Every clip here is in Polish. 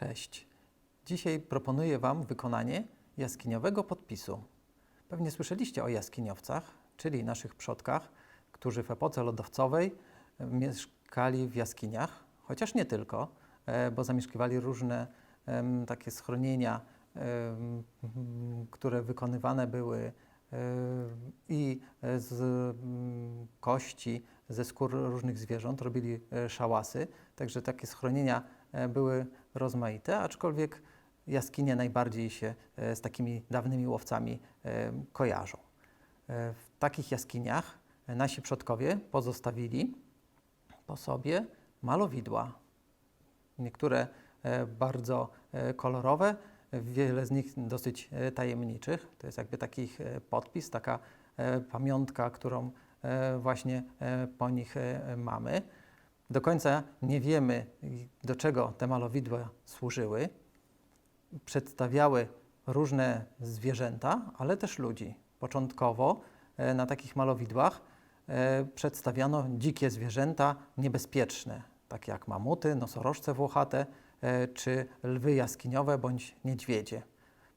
Cześć. Dzisiaj proponuję Wam wykonanie jaskiniowego podpisu. Pewnie słyszeliście o jaskiniowcach, czyli naszych przodkach, którzy w epoce lodowcowej mieszkali w jaskiniach, chociaż nie tylko, e, bo zamieszkiwali różne takie schronienia, które wykonywane były e, i z kości, ze skór różnych zwierząt, robili e, szałasy, także takie schronienia były rozmaite, aczkolwiek jaskinie najbardziej się e, z takimi dawnymi łowcami e, kojarzą. E, W takich jaskiniach e, nasi przodkowie pozostawili po sobie malowidła. Niektóre e, bardzo e, kolorowe, wiele z nich dosyć e, tajemniczych. To jest jakby taki e, podpis, taka e, pamiątka, którą e, właśnie e, po nich e, mamy. Do końca nie wiemy, do czego te malowidła służyły. Przedstawiały różne zwierzęta, ale też ludzi. Początkowo e, na takich malowidłach e, przedstawiano dzikie zwierzęta niebezpieczne, takie jak mamuty, nosorożce włochate e, czy lwy jaskiniowe bądź niedźwiedzie.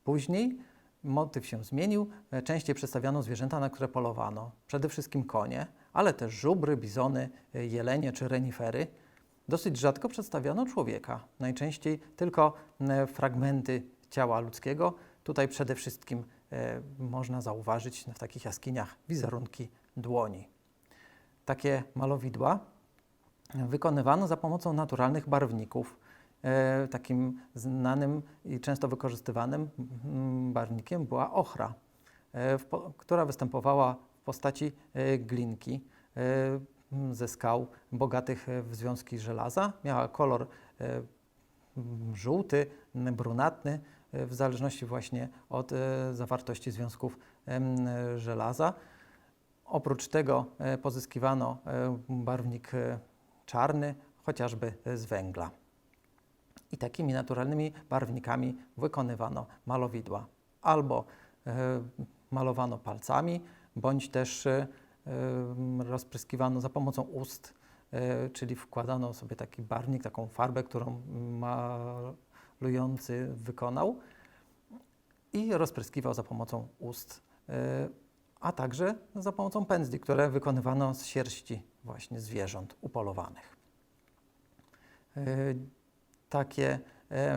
Później motyw się zmienił, częściej przedstawiano zwierzęta, na które polowano. Przede wszystkim konie, ale też żubry, bizony, e, jelenie czy renifery. Dosyć rzadko przedstawiano człowieka, najczęściej tylko fragmenty ciała ludzkiego. Tutaj przede wszystkim e, można zauważyć w takich jaskiniach wizerunki dłoni. Takie malowidła wykonywano za pomocą naturalnych barwników. E, takim znanym i często wykorzystywanym barwnikiem była ochra, która występowała postaci e, glinki e, m, ze skał bogatych e, w związki żelaza. Miała kolor żółty, brunatny, w zależności właśnie od zawartości związków żelaza. Oprócz tego pozyskiwano barwnik czarny, chociażby z węgla. I takimi naturalnymi barwnikami wykonywano malowidła. Albo malowano palcami, bądź też e, rozpryskiwano za pomocą ust, e, czyli wkładano sobie taki barwnik, taką farbę, którą malujący wykonał i rozpryskiwał za pomocą ust, e, a także za pomocą pędzli, które wykonywano z sierści właśnie zwierząt upolowanych. Takie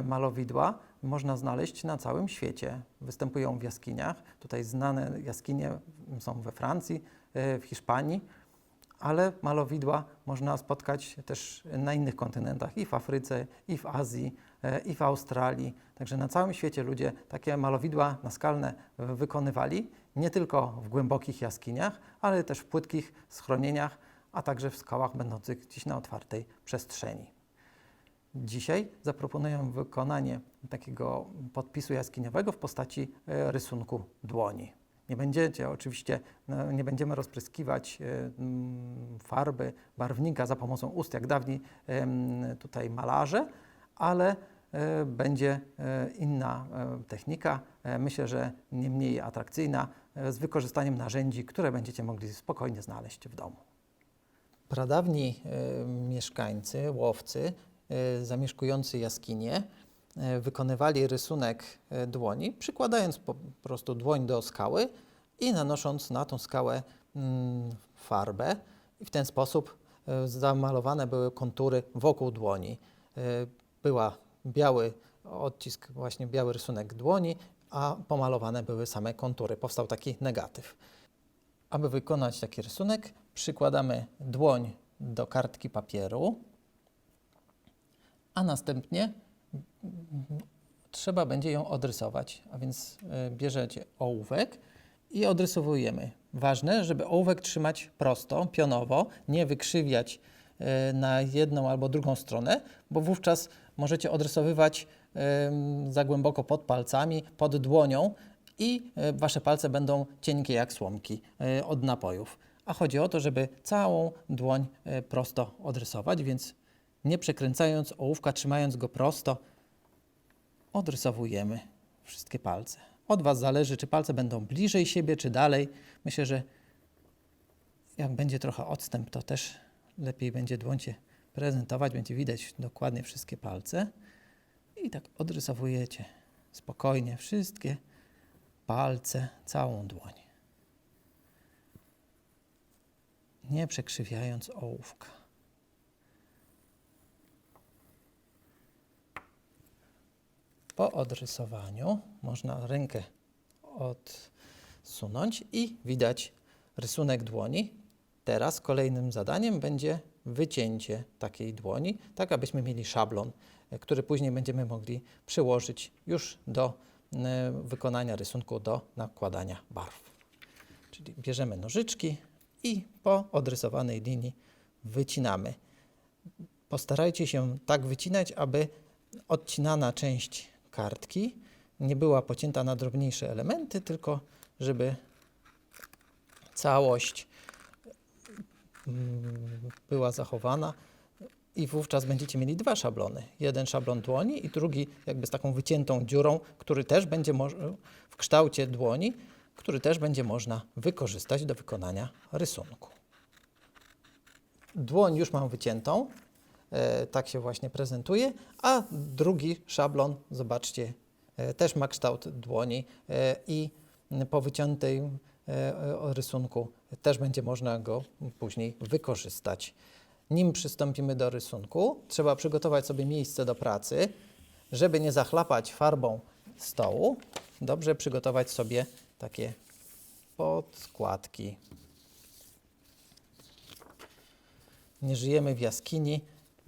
malowidła można znaleźć na całym świecie. Występują w jaskiniach. Tutaj znane jaskinie są we Francji, e, w Hiszpanii, ale malowidła można spotkać też na innych kontynentach, i w Afryce, i w Azji, e, i w Australii. Także na całym świecie ludzie takie malowidła naskalne e, wykonywali, nie tylko w głębokich jaskiniach, ale też w płytkich schronieniach, a także w skałach będących gdzieś na otwartej przestrzeni. Dzisiaj zaproponuję wykonanie takiego podpisu jaskiniowego w postaci e, rysunku dłoni. Nie będziecie oczywiście, no, nie będziemy rozpryskiwać e, mm, farby, barwnika za pomocą ust, jak dawni tutaj malarze, ale e, będzie e, inna e, technika, e, myślę, że nie mniej atrakcyjna, e, z wykorzystaniem narzędzi, które będziecie mogli spokojnie znaleźć w domu. Pradawni e, mieszkańcy, łowcy, e, zamieszkujący jaskinie, e, wykonywali rysunek e, dłoni, przykładając po prostu dłoń do skały i nanosząc na tą skałę mm, farbę. I w ten sposób e, zamalowane były kontury wokół dłoni. E, Była biały odcisk, właśnie biały rysunek dłoni, a pomalowane były same kontury. Powstał taki negatyw. Aby wykonać taki rysunek, przykładamy dłoń do kartki papieru, a następnie trzeba będzie ją odrysować. A więc e, bierzecie ołówek i odrysowujemy. Ważne, żeby ołówek trzymać prosto, pionowo, nie wykrzywiać e, na jedną albo drugą stronę, bo wówczas możecie odrysowywać za głęboko pod palcami, pod dłonią i e, wasze palce będą cienkie jak słomki od napojów. A chodzi o to, żeby całą dłoń prosto odrysować, więc nie przekręcając ołówka, trzymając go prosto, odrysowujemy wszystkie palce. Od Was zależy, czy palce będą bliżej siebie, czy dalej. Myślę, że jak będzie trochę odstęp, to też lepiej będzie dłoń się prezentować, będzie widać dokładnie wszystkie palce. I tak odrysowujecie spokojnie wszystkie palce, całą dłoń. Nie przekrzywiając ołówka. Po odrysowaniu można rękę odsunąć i widać rysunek dłoni. Teraz kolejnym zadaniem będzie wycięcie takiej dłoni, tak abyśmy mieli szablon, e, który później będziemy mogli przyłożyć już do e, wykonania rysunku, do nakładania barw. Czyli bierzemy nożyczki i po odrysowanej linii wycinamy. Postarajcie się tak wycinać, aby odcinana część kartki nie była pocięta na drobniejsze elementy, tylko żeby całość mm, była zachowana i wówczas będziecie mieli dwa szablony. Jeden szablon dłoni i drugi jakby z taką wyciętą dziurą, który też będzie w kształcie dłoni, który też będzie można wykorzystać do wykonania rysunku. Dłoń już mam wyciętą, tak się właśnie prezentuje, a drugi szablon, zobaczcie, e, też ma kształt dłoni e, i po wyciętym e, rysunku też będzie można go później wykorzystać. Nim przystąpimy do rysunku, trzeba przygotować sobie miejsce do pracy, żeby nie zachlapać farbą stołu. Dobrze przygotować sobie takie podkładki. Nie żyjemy w jaskini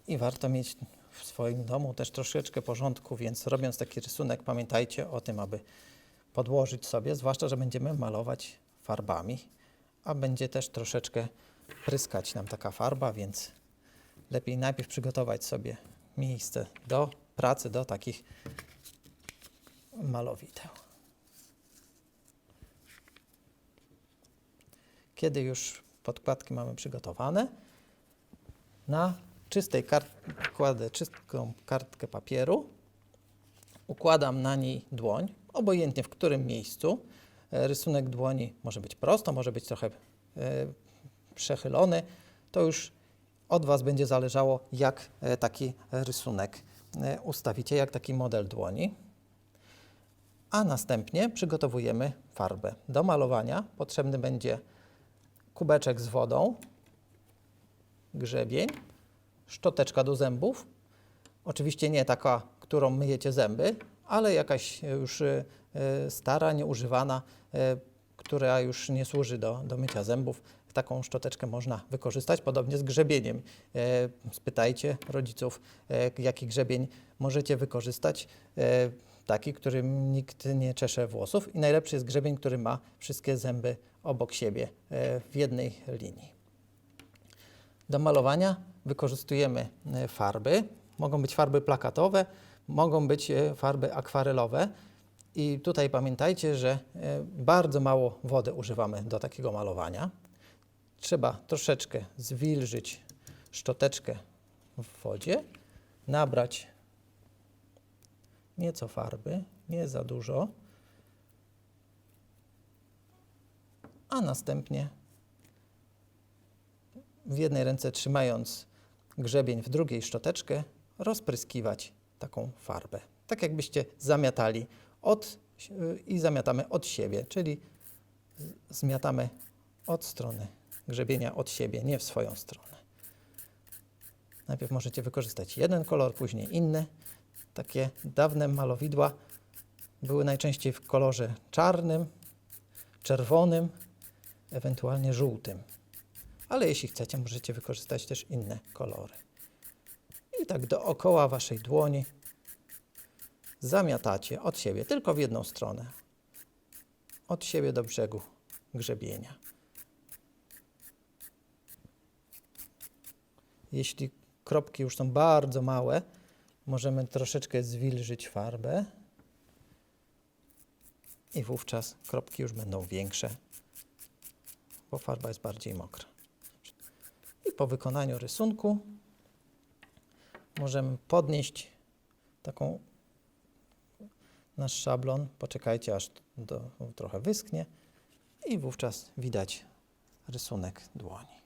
i warto mieć w swoim domu też troszeczkę porządku, więc robiąc taki rysunek, pamiętajcie o tym, aby podłożyć sobie, zwłaszcza, że będziemy malować farbami, a będzie też troszeczkę pryskać nam taka farba, więc lepiej najpierw przygotować sobie miejsce do pracy, do takich malowideł. Kiedy już podkładki mamy przygotowane, na czystej kartce kładę czystą kartkę papieru, układam na niej dłoń, obojętnie w którym miejscu. E, Rysunek dłoni może być prosto, może być trochę e, przechylony. To już od Was będzie zależało, jak e, taki rysunek ustawicie, jak taki model dłoni. A następnie przygotowujemy farbę. Do malowania potrzebny będzie kubeczek z wodą, grzebień, szczoteczka do zębów. Oczywiście nie taka, którą myjecie zęby, ale jakaś już e, e, stara, nieużywana, e, która już nie służy do, do mycia zębów. Taką szczoteczkę można wykorzystać, podobnie z grzebieniem. E, Spytajcie rodziców, e, jaki grzebień możecie wykorzystać. E, Taki, którym nikt nie czesze włosów i najlepszy jest grzebień, który ma wszystkie zęby obok siebie e, w jednej linii. Do malowania wykorzystujemy e, farby. Mogą być farby plakatowe, mogą być e, farby akwarelowe. I tutaj pamiętajcie, że e, bardzo mało wody używamy do takiego malowania. Trzeba troszeczkę zwilżyć szczoteczkę w wodzie, nabrać nieco farby, nie za dużo, a następnie w jednej ręce trzymając grzebień, w drugiej szczoteczkę, rozpryskiwać taką farbę. Tak jakbyście zamiatali od, i zamiatamy od siebie, czyli zmiatamy od strony grzebienia, od siebie, nie w swoją stronę. Najpierw możecie wykorzystać jeden kolor, później inny. Takie dawne malowidła były najczęściej w kolorze czarnym, czerwonym, ewentualnie żółtym. Ale jeśli chcecie, możecie wykorzystać też inne kolory. I tak dookoła waszej dłoni zamiatacie od siebie, tylko w jedną stronę. Od siebie do brzegu grzebienia. Jeśli kropki już są bardzo małe, możemy troszeczkę zwilżyć farbę i wówczas kropki już będą większe, bo farba jest bardziej mokra. I po wykonaniu rysunku możemy podnieść taką nasz szablon. Poczekajcie, aż do, trochę wyschnie i wówczas widać rysunek dłoni.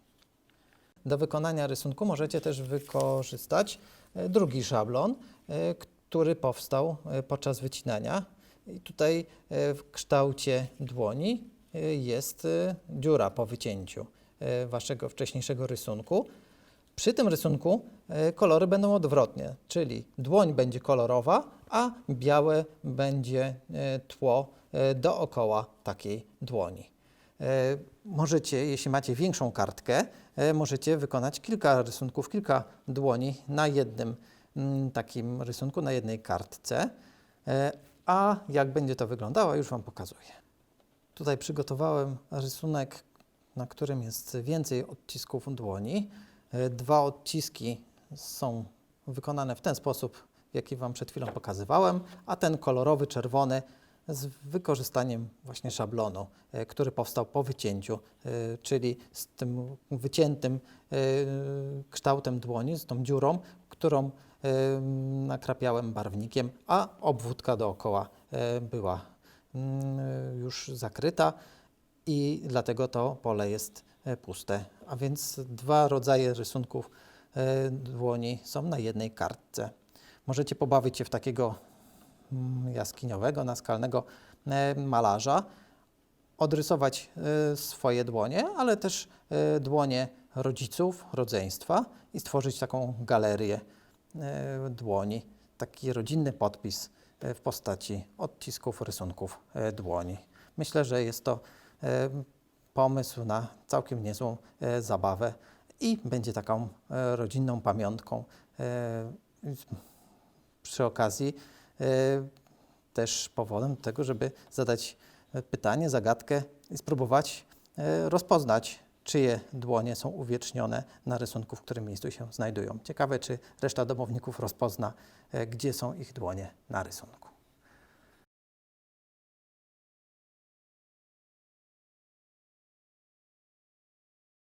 Do wykonania rysunku możecie też wykorzystać e, drugi szablon, e, który powstał e, podczas wycinania. I tutaj w kształcie dłoni jest dziura po wycięciu waszego wcześniejszego rysunku. Przy tym rysunku e, kolory będą odwrotnie, czyli dłoń będzie kolorowa, a białe będzie e, tło e, dookoła takiej dłoni. E, Możecie, jeśli macie większą kartkę, e, możecie wykonać kilka rysunków, kilka dłoni na jednym mm, takim rysunku, na jednej kartce. E, A jak będzie to wyglądało, już Wam pokazuję. Tutaj przygotowałem rysunek, na którym jest więcej odcisków dłoni. E, Dwa odciski są wykonane w ten sposób, jaki Wam przed chwilą pokazywałem, a ten kolorowy, czerwony z wykorzystaniem właśnie szablonu, e, który powstał po wycięciu, e, czyli z tym wyciętym kształtem dłoni, z tą dziurą, którą nakrapiałem barwnikiem, a obwódka dookoła była mm, już zakryta i dlatego to pole jest e, puste. A więc dwa rodzaje rysunków e, dłoni są na jednej kartce. Możecie pobawić się w takiego mm, jaskiniowego, naskalnego e, malarza, odrysować swoje dłonie, ale też dłonie rodziców, rodzeństwa i stworzyć taką galerię dłoni, taki rodzinny podpis w postaci odcisków, rysunków dłoni. Myślę, że jest to pomysł na całkiem niezłą e, zabawę i będzie taką e, rodzinną pamiątką. E, Przy okazji e, też powodem tego, żeby zadać e, pytanie, zagadkę i spróbować e, rozpoznać, czyje dłonie są uwiecznione na rysunku, w którym miejscu się znajdują. Ciekawe, czy reszta domowników rozpozna, e, gdzie są ich dłonie na rysunku.